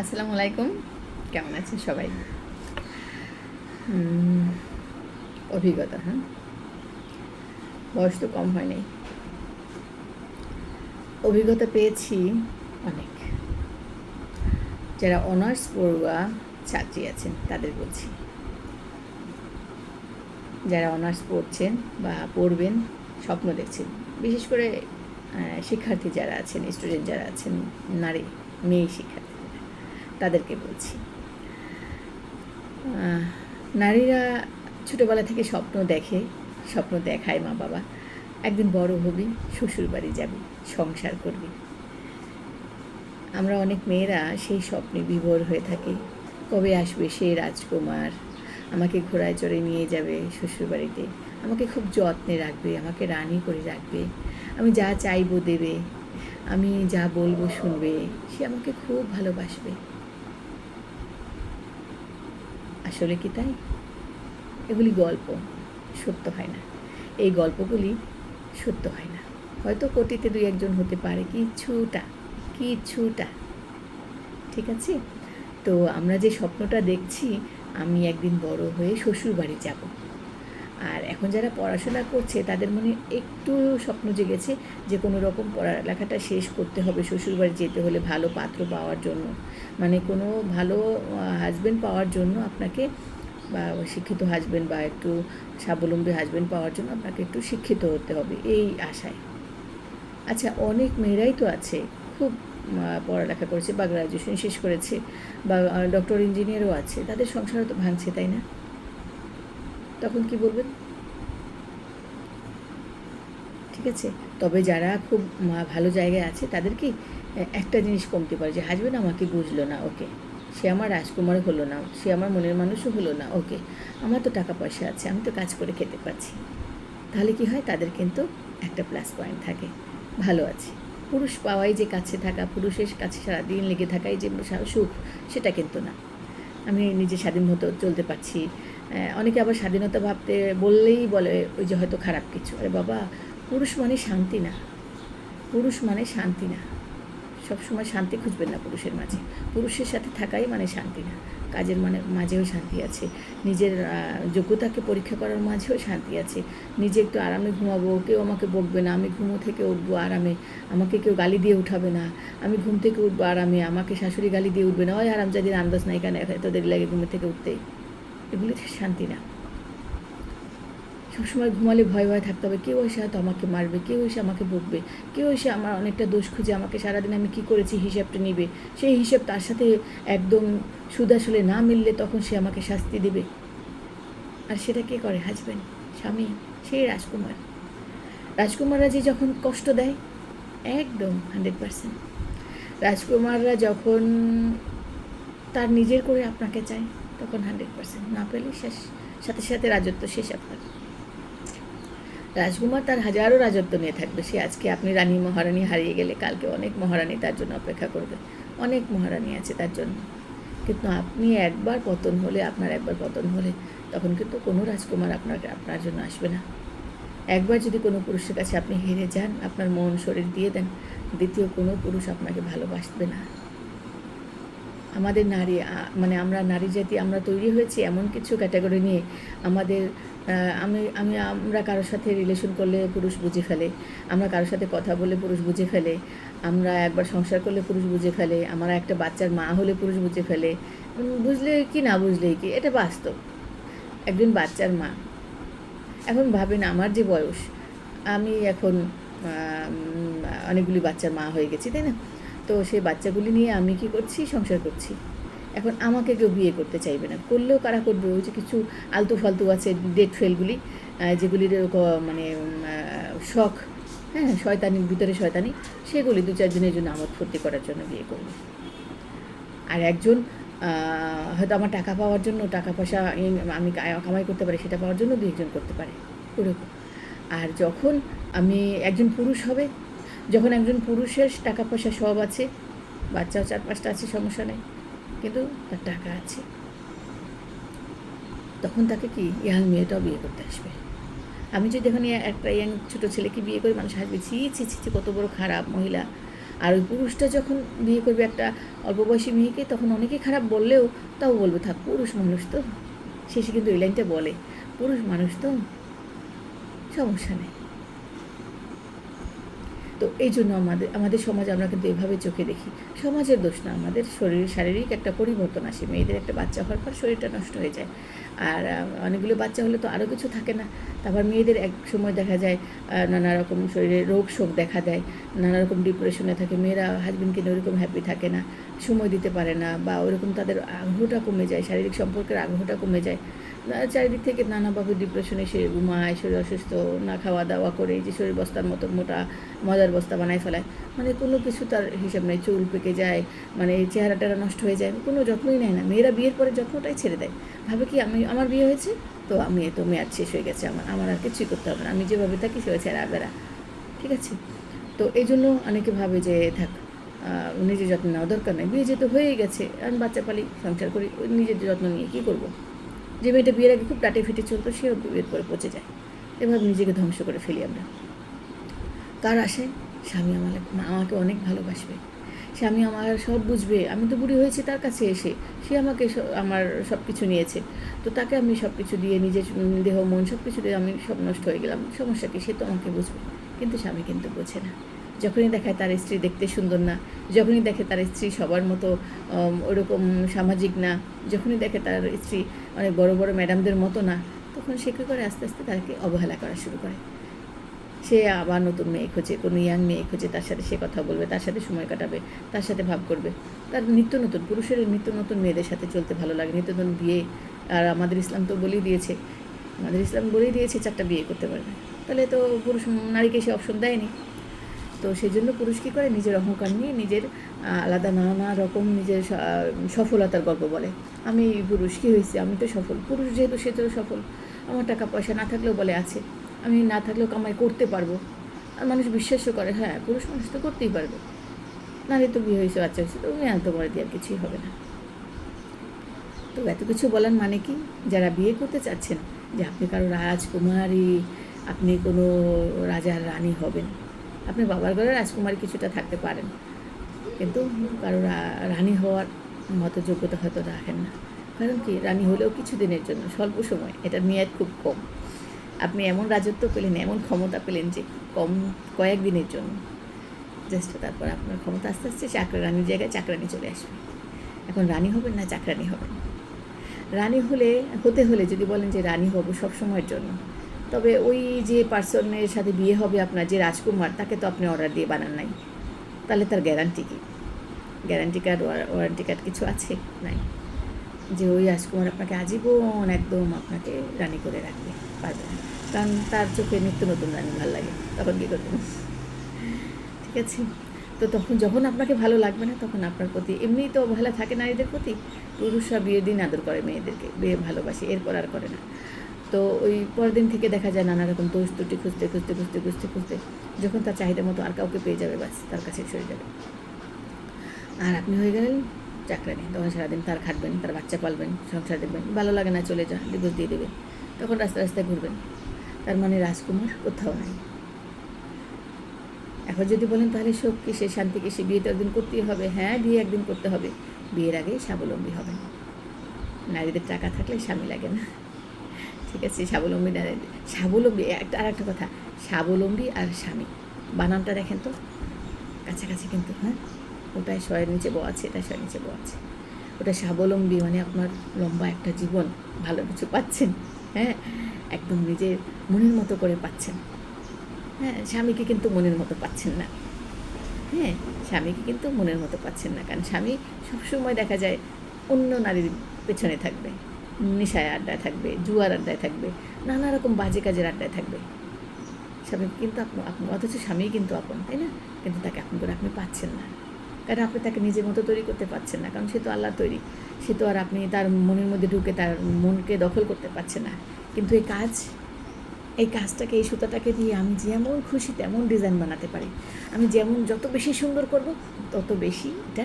আসসালামু আলাইকুম। কেমন আছেন সবাই? অভিজ্ঞতা হ্যাঁ? বয়স তো কম হয় নাই। অভিজ্ঞতা পেয়েছি অনেক। যারা অনার্স পড়ুয়া ছাত্রী আছেন, তাদের বলছি। যারা অনার্স পড়ছেন বা পড়বেন, স্বপ্ন দেখছেন। বিশেষ করে শিক্ষার্থী যারা আছেন স্টুডেন্ট যারা আছেন, নারী, মেয়ে শিক্ষার্থী। তাদেরকে বলছি। নারীরা ছোটোবেলা থেকে স্বপ্ন দেখে, স্বপ্ন দেখায় মা বাবা। একদিন বড় হবি, শ্বশুর বাড়ি যাবি, সংসার করবি। আমরা অনেক মেয়েরা সেই স্বপ্নে বিভোর হয়ে থাকি। কবে আসবে সে রাজকুমার? আমাকে ঘোড়ায় চড়ে নিয়ে যাবে শ্বশুরবাড়িতে আমাকে খুব যত্নে রাখবে, আমাকে রানি করে রাখবে। আমি যা চাইব দেবে, আমি যা বলব শুনবে, সে আমাকে খুব ভালোবাসবে। আসলে কি তাই? এগুলি গল্প, সত্য হয় না। এই গল্পগুলি সত্য হয় না। হয়তো কোটিতে দুই একজন হতে পারে, কিছুটা কিছুটা। ঠিক আছে? তো আমরা যে স্বপ্নটা দেখছি, আমি একদিন বড় হয়ে শ্বশুর বাড়ি যাব। আর এখন যারা পড়াশোনা করছে, তাদের মনে একটু স্বপ্ন জেগেছে যে কোনো রকম পড়ালেখাটা শেষ করতে হবে, শ্বশুরবাড়ি যেতে হলে ভালো পাত্র পাওয়ার জন্য। মানে কোনো ভালো হাজবেন্ড পাওয়ার জন্য আপনাকে বা শিক্ষিত হাজবেন্ড বা একটু স্বাবলম্বী হাজবেন্ড পাওয়ার জন্য আপনাকে একটু শিক্ষিত হতে হবে, এই আশায়। আচ্ছা অনেক মেয়েরাই তো আছে, খুব পড়ালেখা করেছে বা গ্রাজুয়েশন শেষ করেছে বা ডক্টর ইঞ্জিনিয়ারও আছে, তাদের সংসারও তো ভাঙছে, তাই না? তখন কি বলবেন? ঠিক আছে, তবে যারা খুব ভালো জায়গায় আছে তাদের কি একটা জিনিস কমতে পারে, যে হাজবেন্ড আমাকে বুঝলো না, ওকে। সে আমার রাজকুমার হলো না, সে আমার মনের মানুষও হলো না, ওকে। আমার তো টাকা পয়সা আছে, আমি তো কাজ করে খেতে পারছি। তাহলে কি হয়? তাদের কিন্তু একটা প্লাস পয়েন্ট থাকে। ভালো আছে। পুরুষ পাওয়াই যে কাছে থাকা, পুরুষের কাছে সারাদিন লেগে থাকাই যে সুখ, সেটা কিন্তু না। আমি নিজে স্বাধীন মতো চলতে পারছি অনেকে আবার স্বাধীনতা ভাবতে বললেই বলে ওই যে হয়তো খারাপ কিছু। আরে বাবা, পুরুষ মানে শান্তি না। পুরুষ মানে শান্তি না। সবসময় শান্তি খুঁজবেন না পুরুষের মাঝে। পুরুষের সাথে থাকাই মানে শান্তি না। কাজের মানে মাঝেও শান্তি আছে। নিজের যোগ্যতাকে পরীক্ষা করার মাঝেও শান্তি আছে। নিজে একটু আরামে ঘুমাবো, কেউ আমাকে বকবে না, আমি ঘুমো থেকে উঠবো আরামে। আমাকে কেউ গালি দিয়ে উঠাবে না। আমি ঘুম থেকে উঠবো আরামে। আমাকে শাশুড়ি গালি দিয়ে উঠবে না। ওই আরাম যাদের আন্দাজ নাই কেন? তোদের লাগে ঘুমে থেকে উঠতে। এগুলি শান্তি না। সবসময় ঘুমালে ভয় ভয় থাকতে হবে, কেউ এসে হয়তো আমাকে মারবে, কেউ এসে আমাকে বকবে, কেউ এসে আমার অনেকটা দোষ খুঁজে আমাকে সারাদিন আমি কী করেছি হিসাবটা নিবে। সেই হিসাব তার সাথে একদম সুদাসলে না মিললে তখন সে আমাকে শাস্তি দেবে। আর সেটা কে করে? হাজবেন্ড স্বামী, সেই রাজকুমার। রাজকুমাররা যে যখন কষ্ট দেয়, একদম হান্ড্রেড পার্সেন্ট। রাজকুমাররা যখন তার নিজের করে আপনাকে চায় তখন হান্ড্রেড পার্সেন্ট। না পেলে শেষ। সাথে সাথে রাজত্ব শেষ আপনার। রাজকুমার তার হাজারো রাজত্ব নিয়ে থাকবে। সে আজকে আপনি রানী মহারানী হারিয়ে গেলে কালকে অনেক মহারানী তার জন্য অপেক্ষা করবে। অনেক মহারানী আছে তার জন্য। কিন্তু আপনি একবার পতন হলে, আপনার একবার পতন হলে, তখন কিন্তু কোনো রাজকুমার আপনাকে, আপনার জন্য আসবে না। একবার যদি কোনো পুরুষের কাছে আপনি হেরে যান, আপনার মন শরীর দিয়ে দেন, দ্বিতীয় কোনো পুরুষ আপনাকে ভালোবাসবে না। আমাদের নারী মানে আমরা নারী জাতি, আমরা তৈরি হয়েছি এমন কিছু ক্যাটাগরি নিয়ে আমাদের আমি আমি, আমরা কারোর সাথে রিলেশন করলে পুরুষ বুঝে ফেলে, আমরা কারোর সাথে কথা বলে পুরুষ বুঝে ফেলে, আমরা একবার সংসার করলে পুরুষ বুঝে ফেলে, আমরা একটা বাচ্চার মা হলে পুরুষ বুঝে ফেলে বুঝলে কি না বুঝলেই কি, এটা বাস্তব। একজন বাচ্চার মা। এখন ভাবেন আমার যে বয়স, আমি এখন অনেকগুলি বাচ্চার মা হয়ে গেছি, তাই না? তো সেই বাচ্চাগুলি নিয়ে আমি কি করছি? সংসার করছি। এখন আমাকে কেউ বিয়ে করতে চাইবে না। করলেও কারা করবে? ওই যে কিছু আলতু ফালতু আছে ডেট ফেলগুলি যেগুলির মানে শখ হ্যাঁ শয়তানির ভিতরে শয়তানি, সেগুলি দু চার দিনের জন্য আমোদ ফুর্তি করার জন্য বিয়ে করবে। আর একজন হয়তো আমার টাকা পাওয়ার জন্য, টাকা পয়সা আমি কামাই করতে পারি, সেটা পাওয়ার জন্য দুই একজন করতে পারে। ওরকম। আর যখন আমি একজন পুরুষ হবে যখন একজন পুরুষের টাকা পয়সা সব আছে, বাচ্চাও চার পাঁচটা আছে, সমস্যা নেই। কিন্তু তার টাকা আছে। তখন তাকে কি ইয়াং মেয়েটাও বিয়ে করতে আসবে? আমি যদি এখন একটা ইয়াং ছোটো ছেলেকে বিয়ে করি, মানুষ হাসবে ছি ছি ছি, কত বড় খারাপ মহিলা। আর ওই পুরুষটা যখন বিয়ে করবে একটা অল্প বয়সী মেয়েকে, তখন অনেকে খারাপ বললেও তাও বলবে, থাক, পুরুষ মানুষ তো। শেষে কিন্তু এই লাইনটা বলে, পুরুষ মানুষ তো? সমস্যা নেই। তো এই জন্য আমাদের আমাদের সমাজ আমরা কিন্তু এভাবে চোখে দেখি। সমাজের দোষ না, আমাদের শরীর, শারীরিক একটা পরিবর্তন আসে। মেয়েদের একটা বাচ্চা হওয়ার পর শরীরটা নষ্ট হয়ে যায়। আর অনেকগুলো বাচ্চা হলে তো আরও কিছু থাকে না। তারপর মেয়েদের এক সময় দেখা যায় নানা রকম শরীরে রোগ শোক দেখা দেয়, নানা রকম ডিপ্রেশনে থাকে। মেয়েরা হাজবেন্ডকে নিয়ে ওরকম হ্যাপি থাকে না, সময় দিতে পারে না বা ওরকম তাদের আগ্রহটা কমে যায়, শারীরিক সম্পর্কের আগ্রহটা কমে যায়। চারিদিক থেকে নানাভাবে ডিপ্রেশনে সে ঘুমায়, শরীর অসুস্থ, না খাওয়া দাওয়া করে যে শরীর বস্তার মতো মোটা, মজার বস্তা বানায় ফেলায়। মানে কোনো কিছু তার হিসাব নেই, চুল পেকে যায় মানে এই চেহারাটা নষ্ট হয়ে যায়, কোনো যত্নই নেয় না। মেয়েরা বিয়ের পরে যত্নটাই ছেড়ে দেয়। ভাবে কি আমি, আমার বিয়ে হয়েছে? তো আমি, তো মেয়াদ শেষ হয়ে গেছে, আমার আমার আর কিছুই করতে হবে না। আমি যেভাবে থাকি সেভাবে ছেড়ে বেড়া ঠিক আছে? তো এই জন্য অনেকে ভাবে যে, থাক নিজের যত্ন নেওয়া দরকার নেই। বিয়ে যেহেতু হয়েই গেছে, আমি বাচ্চা পালি, সংসার করি, নিজের যত্ন নিয়ে কী করব? যে মেয়েটা বিয়ের আগে খুব টাটে ফিটে চলতো সেও বিয়ের পরে পচে যায়। এভাবে নিজেকে ধ্বংস করে ফেলি আমরা। কার আশায়? স্বামী আমার আমাকে অনেক ভালোবাসবে। স্বামী আমার সব বুঝবে। আমি তো বুড়ি হয়েছি, তার কাছে এসে সে আমাকে আমার সব কিছু নিয়েছে। তো তাকে আমি সব কিছু দিয়ে নিজের দেহ, মন সব কিছু দিয়ে আমি সব নষ্ট হয়ে গেলাম। সমস্যা কি? সে তো আমাকে বুঝবে। কিন্তু স্বামী কিন্তু বোঝে না। যখনই দেখায় তার স্ত্রী দেখতে সুন্দর না, যখনই দেখে তার স্ত্রী সবার মতো ওরকম সামাজিক না, যখনই দেখে তার স্ত্রী অনেক বড় বড় ম্যাডামদের মতো না, তখন সে কী করে আস্তে আস্তে তাকে অবহেলা করা শুরু করে। সে আবার নতুন মেয়ে খোঁজে, কোনো ইয়াং মেয়ে খোঁজে, তার সাথে সে কথা বলবে, তার সাথে সময় কাটাবে, তার সাথে ভাব করবে। তার নিত্য নতুন, পুরুষের নিত্য নতুন মেয়েদের সাথে চলতে ভালো লাগে, নিত্য নতুন বিয়ে, আর আমাদের ইসলাম তো বলেই দিয়েছে, আমাদের ইসলাম বলেই দিয়েছে চারটা বিয়ে করতে পারবে। তাহলে তো পুরুষ, নারীকে সে অপশন দেয়নি। তো সেই জন্য পুরুষ কী করে নিজের অহংকার নিয়ে নিজের আলাদা নানা রকম নিজের সফলতার গল্প বলে। আমি পুরুষ কী হয়েছি, আমি তো সফল। পুরুষ যেহেতু সে তো সফল। আমার টাকা পয়সা না থাকলেও বলে আছে। আমি না থাকলেও কামাই করতে পারব। আর মানুষ বিশ্বাসও করে হ্যাঁ পুরুষ মানুষ তো করতেই পারবে। নারী তো বিয়ে হয়েছে, বাচ্চা হয়েছে, তো মেয়ে তোমার দিয়ে আর কিছুই হবে না। তো এত কিছু বলার মানে কি? যারা বিয়ে করতে চাচ্ছেন, যে আপনি কারও রাজকুমারী, আপনি কোনো রাজার রানী হবেন। আপনি বাবার ঘরে রাজকুমারী কিছুটা থাকতে পারেন। কিন্তু কারও রানী হওয়ার মতো যোগ্যতা হয়তো রাখেন না। কারণ কি? রানী হলেও কিছু দিনের জন্য, স্বল্প সময়। এটার মেয়াদ খুব কম। আপনি এমন রাজত্ব পেলেন, এমন ক্ষমতা পেলেন যে কম কয়েক দিনের জন্য। জাস্ট তারপর আপনার ক্ষমতা আস্তে আস্তে চাকরা রানীর জায়গায় চাকরানি চলে আসবে। এখন রানী হবেন না চাকরানি হবেন? রানী হলে, হতে হলে যদি বলেন যে রানী হব সব সময়ের জন্য তবে ওই যে পার্সনের সাথে বিয়ে হবে আপনার যে রাজকুমার, তাকে তো আপনি অর্ডার দিয়ে বানান নাই। তাহলে তার গ্যারান্টি কী? গ্যারান্টি কার্ড ওয়ারেন্টি কার্ড কিছু আছে? নাই। যে ওই রাজকুমার আপনাকে আজীবন একদম আপনাকে রানি করে রাখবে। পারবে কারণ তার চোখে নিত্য নতুন রানি ভালো লাগে। তখন কী করবেন ঠিক আছে? তো তখন যখন আপনাকে ভালো লাগবে না, তখন আপনার প্রতি এমনিই তো অবহেলা থাকে নারীদের প্রতি। পুরুষরা বিয়ের দিন আদর করে মেয়েদেরকে। বিয়ে ভালোবাসে, এরপর আর করে না। তো ওই পরের দিন থেকে দেখা যায় নানা রকম দোষ ত্রুটি খুঁজতে খুঁজতে খুঁজতে খুঁজতে খুঁজতে যখন তার চাহিদা মতো আর কাউকে পেয়ে যাবে, বাস তার কাছে সরে যাবে। আর আপনি হয়ে গেলেন চাকরানি। তখন সারাদিন তার খাটবেন, তার বাচ্চা পালবেন, সংসার দেখবেন। ভালো লাগে না চলে যা ডিভোর্স দিয়ে দেবে। তখন রাস্তা রাস্তায় ঘুরবেন। তার মানে রাজকুমার কোথাও নাই। এখন যদি বলেন তাহলে শোক কি সে শান্তি কি সে বিয়ে তো একদিন করতেই হবে। হ্যাঁ বিয়ে একদিন করতে হবে। বিয়ের আগে স্বাবলম্বী হবেন। নারীদের টাকা থাকলে স্বামী লাগে না। ঠিক আছে, স্বাবলম্বী নারী স্বাবলম্বী একটা আর একটা কথা, স্বাবলম্বী আর স্বামী, বানানটা দেখেন তো, কাছাকাছি কিন্তু হ্যাঁ? ওটায় শয়ের নিচে বউ আছে এটা শয়ের নিচে বউ আছে। ওটা স্বাবলম্বী মানে আপনার লম্বা একটা জীবন, ভালো কিছু পাচ্ছেন হ্যাঁ? একদম নিজের মনের মতো করে পাচ্ছেন। হ্যাঁ স্বামীকে কিন্তু মনের মতো পাচ্ছেন না। হ্যাঁ স্বামীকে কিন্তু মনের মতো পাচ্ছেন না, কারণ স্বামী সবসময় দেখা যায় অন্য নারীর পেছনে থাকবে। নেশায় আড্ডায় থাকবে, জুয়ার আড্ডায় থাকবে, নানা রকম বাজে কাজের আড্ডায় থাকবে। স্বামী কিন্তু আপন আপন, অথচ স্বামী কিন্তু আপন, তাই না? কিন্তু তাকে আপন করে আপনি পাচ্ছেন না। কারণ আপনি তাকে নিজের মতো তৈরি করতে পারছেন না, কারণ সে তো আল্লাহ তৈরি। সে তো আর আপনি তার মনের মধ্যে ঢুকে তার মনকে দখল করতে পারছেন না। কিন্তু এই কাজ, এই কাজটাকে, এই সুতাটাকে দিয়ে আমি যেমন খুশি তেমন ডিজাইন বানাতে পারি। আমি যেমন যত বেশি সুন্দর করব, তত বেশি এটা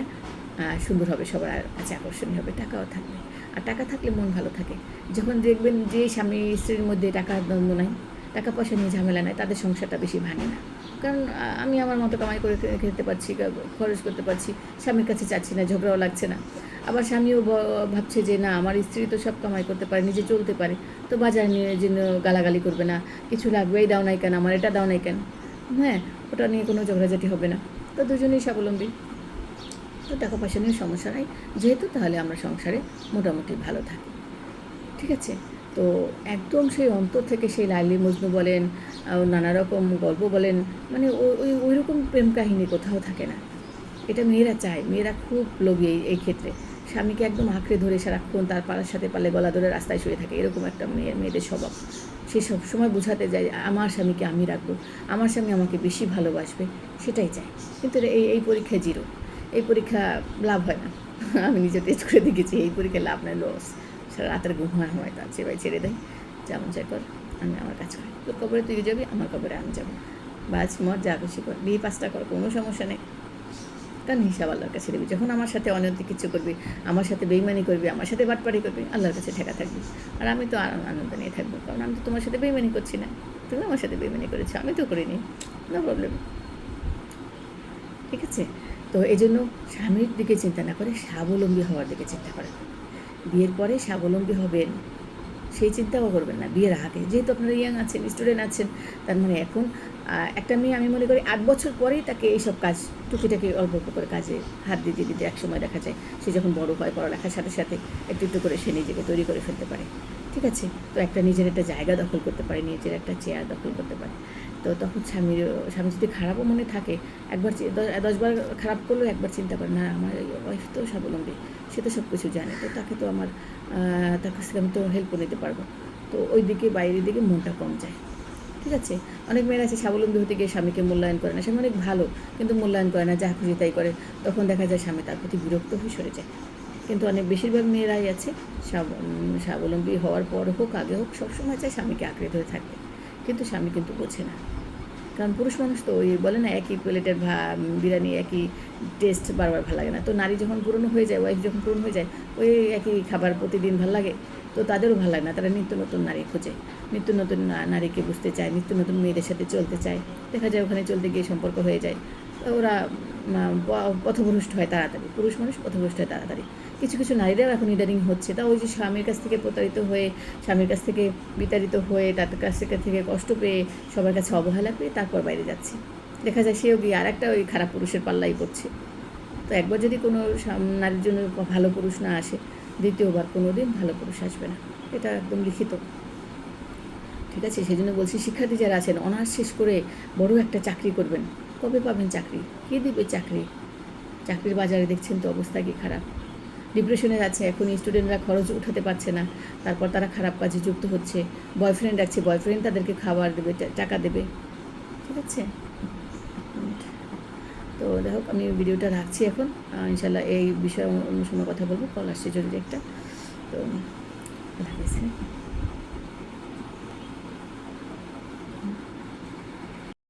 সুন্দর হবে, সবার কাছে আকর্ষণীয় হবে, টাকাও থাকবে। আর টাকা থাকলে মন ভালো থাকে। যখন দেখবেন যে স্বামী স্ত্রীর মধ্যে টাকার দ্বন্দ্ব নাই, টাকা পয়সা নিয়ে ঝামেলা নাই, তাদের সংসারটা বেশি ভাঙে না। কারণ আমি আমার মতো কামাই করে খেতে পারছি খরচ করতে পারছি, স্বামীর কাছে চাচ্ছি না, ঝগড়াও লাগছে না। আবার স্বামীও ভাবছে যে না, আমার স্ত্রী তো সব কামাই করতে পারে, নিজে চলতে পারে, তো বাজার নিয়ে জন্য গালাগালি করবে না, কিছু লাগবে, এই দাও নাই কেন, আমার এটা দাও নাই কেন? হ্যাঁ ওটা নিয়ে কোনো ঝগড়াঝাটি হবে না। তো দুজনেই স্বাবলম্বী। তো টাকা পয়সা নিয়ে সমস্যা নাই। যেহেতু তাহলে আমরা সংসারে মোটামুটি ভালো থাকি। ঠিক আছে? তো একদম সেই অন্তর থেকে সেই লাইলি মজনু বলেন নানা রকম গল্প বলেন মানে ওই ওই রকম প্রেম কাহিনী কোথাও থাকে না। এটা মেয়েরা চায়, মেয়েরা খুব লোভী এই এই ক্ষেত্রে। স্বামীকে একদম আঁকড়ে ধরে সারাক্ষণ তার পাড়ার সাথে পালে গলা ধরে রাস্তায় শুয়ে থাকে, এরকম একটা মেয়ে, মেয়েদের স্বভাব। সে সবসময় বোঝাতে যায়, আমার স্বামীকে আমি রাখব, আমার স্বামী আমাকে বেশি ভালোবাসবে। সেটাই চাই কিন্তু এই এই পরীক্ষা জিরো। এই পরীক্ষা লাভ হয় না। আমি নিজে টেস্ট করে দেখেছি, এই পরীক্ষায় লাভ নয় লস সারা রাতের ঘুম হয় হয় তার চেয়ে ভাই ছেড়ে দেয়। যেমন চাই কর, আমি আমার কাজ করি। তোর কবরে তুই যাবি, আমার কবরে আমি যাব। বাজ, মর, যা খুশি কর। বিয়ে পাঁচটা কর, কোনো সমস্যা নেই। কারণ হিসাব আল্লাহর কাছে দেবে। যখন আমার সাথে অনৈতিক কিছু করবি, আমার সাথে বেইমানি করবি, আমার সাথে বাটপাড়ি করবি, আল্লাহর কাছে ঠেকা থাকবি। আর আমি তো আ- আনন্দ নিয়ে থাকব, কারণ আমি তো তোমার সাথে বেইমানি করছি না। তুমি আমার সাথে বেইমানি করেছ, আমি তো করিনি। নো প্রবলেম ঠিক আছে? তো এই জন্য স্বামীর দিকে চিন্তা না করে স্বাবলম্বী হওয়ার দিকে চিন্তা করেন। বিয়ের পরে স্বাবলম্বী হবেন, সেই চিন্তাও করবেন না। বিয়ের আগে যেহেতু আপনারা ইয়াং আছেন স্টুডেন্ট আছেন, তার মানে এখন একটা মেয়ে আমি মনে করি আট বছর পরেই তাকে এইসব কাজ টুকিটাকি অল্প অল্প করে কাজে হাত দিতে দিতে এক সময় দেখা যায়, সে যখন বড় হয় পড়ালেখার সাথে সাথে একটু একটু করে সে নিজেকে তৈরি করে ফেলতে পারে। ঠিক আছে? তো একটা নিজের একটা জায়গা দখল করতে পারে, নিজের একটা চেয়ার দখল করতে পারে। তো তখন স্বামীর, স্বামী যদি খারাপও মনে থাকে, একবার দশবার খারাপ করলেও একবার চিন্তা করে, না, আমার ওয়াইফ তো স্বাবলম্বী, সে তো সব কিছু জানে, তো তাকে তো আমার তার কাছ থেকে আমি তো হেল্পও নিতে পারব। তো ওই দিকে বাইরের দিকে মনটা কম যায়। ঠিক আছে? অনেক মেয়েরা আছে, স্বাবলম্বী হতে গিয়ে স্বামীকে মূল্যায়ন করে না। স্বামী অনেক ভালো, কিন্তু মূল্যায়ন করে না, যা খুশি তাই করে। তখন দেখা যায় স্বামী তার প্রতি বিরক্ত হয়ে সরে যায়। কিন্তু অনেক বেশিরভাগ মেয়েরাই আছে স্বাবলম্বী হওয়ার পর হোক, আগে হোক, সবসময় চায় স্বামীকে আঁকড়ে ধরে থাকবে। কিন্তু স্বামী কিন্তু বোঝে না। কারণ পুরুষ মানুষ তো ওই বলে না, একই প্লেটের ভা বিরিয়ানি, একই টেস্ট বারবার ভালো লাগে না। তো নারী যখন পুরনো হয়ে যায় ওয়াইফ যখন পুরনো হয়ে যায়, ওই একই খাবার প্রতিদিন ভালো লাগে। তো তাদেরও ভালো লাগে না। তারা নিত্য নতুন নারী খোঁজে। নিত্য নতুন নারীকে বুঝতে চায়, নিত্য নতুন মেয়েদের সাথে চলতে চায়। দেখা যায় ওখানে চলতে গিয়ে সম্পর্ক হয়ে যায়। ওরা পথভ্রষ্ট হয় তাড়াতাড়ি। পুরুষ মানুষ পথভ্রষ্ট হয় তাড়াতাড়ি। কিছু কিছু নারীরাও এখন ইদানিং হচ্ছে। তা ওই যে স্বামীর কাছ থেকে প্রতারিত হয়ে, স্বামীর কাছ থেকে বিতাড়িত হয়ে তার কাছ থেকে থেকে কষ্ট পেয়ে সবার কাছে অবহেলা পেয়ে তারপর বাইরে যাচ্ছে। দেখা যায় সেও গিয়ে আর একটা ওই খারাপ পুরুষের পাল্লাই পড়ছে। তো একবার যদি কোনো নারীর জন্য ভালো পুরুষ না আসে দ্বিতীয়বার কোনো দিন ভালো পুরুষ আসবে না। এটা একদম লিখিত। ঠিক আছে? সেই জন্য বলছি, শিক্ষার্থী যারা আছেন, অনার্স শেষ করে বড় একটা চাকরি করবেন। কবে পাবেন চাকরি? কে দেবে চাকরি? চাকরির বাজারে দেখছেন তো অবস্থা কি খারাপ। ডিপ্রেশনে যাচ্ছে এখন স্টুডেন্টরা খরচ উঠাতে পারছে না। তারপর তারা খারাপ কাজে যুক্ত হচ্ছে। বয়ফ্রেন্ড আছে, বয়ফ্রেন্ড তাদেরকে খাবার দেবে টাকা দেবে। ঠিক আছে? তো যাই হোক, আমি ভিডিওটা রাখছি এখন। ইনশাল্লাহ এই বিষয়ে অন্য সময় কথা বলব। কল আসছে জরুরি একটা। তো রাখছি